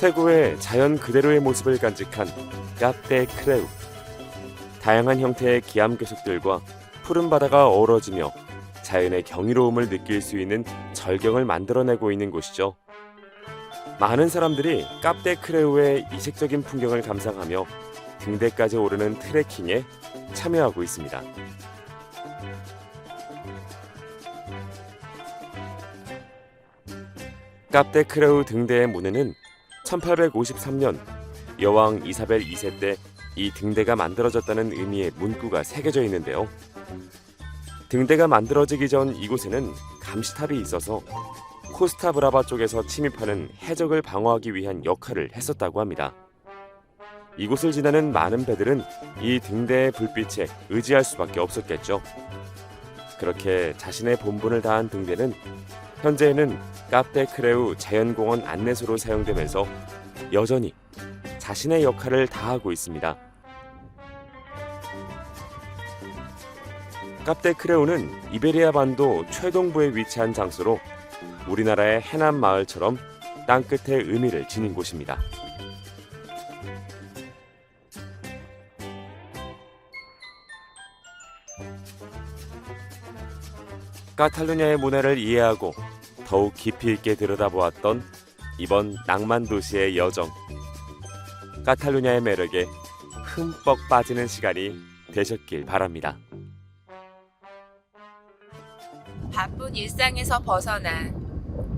태고의 자연 그대로의 모습을 간직한 카페 크레우. 다양한 형태의 기암 괴석들과 푸른 바다가 어우러지며 자연의 경이로움을 느낄 수 있는 절경을 만들어내고 있는 곳이죠. 많은 사람들이 카페 크레우의 이색적인 풍경을 감상하며 등대까지 오르는 트레킹에 참여하고 있습니다. 카페 크레우 등대의 문에는 1853년 여왕 이사벨 2세 때 이 등대가 만들어졌다는 의미의 문구가 새겨져 있는데요. 등대가 만들어지기 전 이곳에는 감시탑이 있어서 코스타브라바 쪽에서 침입하는 해적을 방어하기 위한 역할을 했었다고 합니다. 이곳을 지나는 많은 배들은 이 등대의 불빛에 의지할 수밖에 없었겠죠. 그렇게 자신의 본분을 다한 등대는 현재는 카페 크레우 자연공원 안내소로 사용되면서 여전히 자신의 역할을 다하고 있습니다. 카페 크레우는 이베리아 반도 최동부에 위치한 장소로 우리나라의 해남 마을처럼 땅끝의 의미를 지닌 곳입니다. 카탈루냐의 문화를 이해하고 더욱 깊이 있게 들여다보았던 이번 낭만 도시의 여정. 카탈루냐의 매력에 흠뻑 빠지는 시간이 되셨길 바랍니다. 바쁜 일상에서 벗어나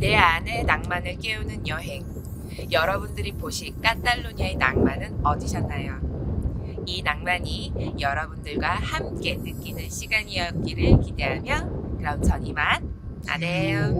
내 안의 낭만을 깨우는 여행. 여러분들이 보실 까탈로니아의 낭만은 어디셨나요? 이 낭만이 여러분들과 함께 느끼는 시간이었기를 기대하며 그럼 전 이만. 안녕.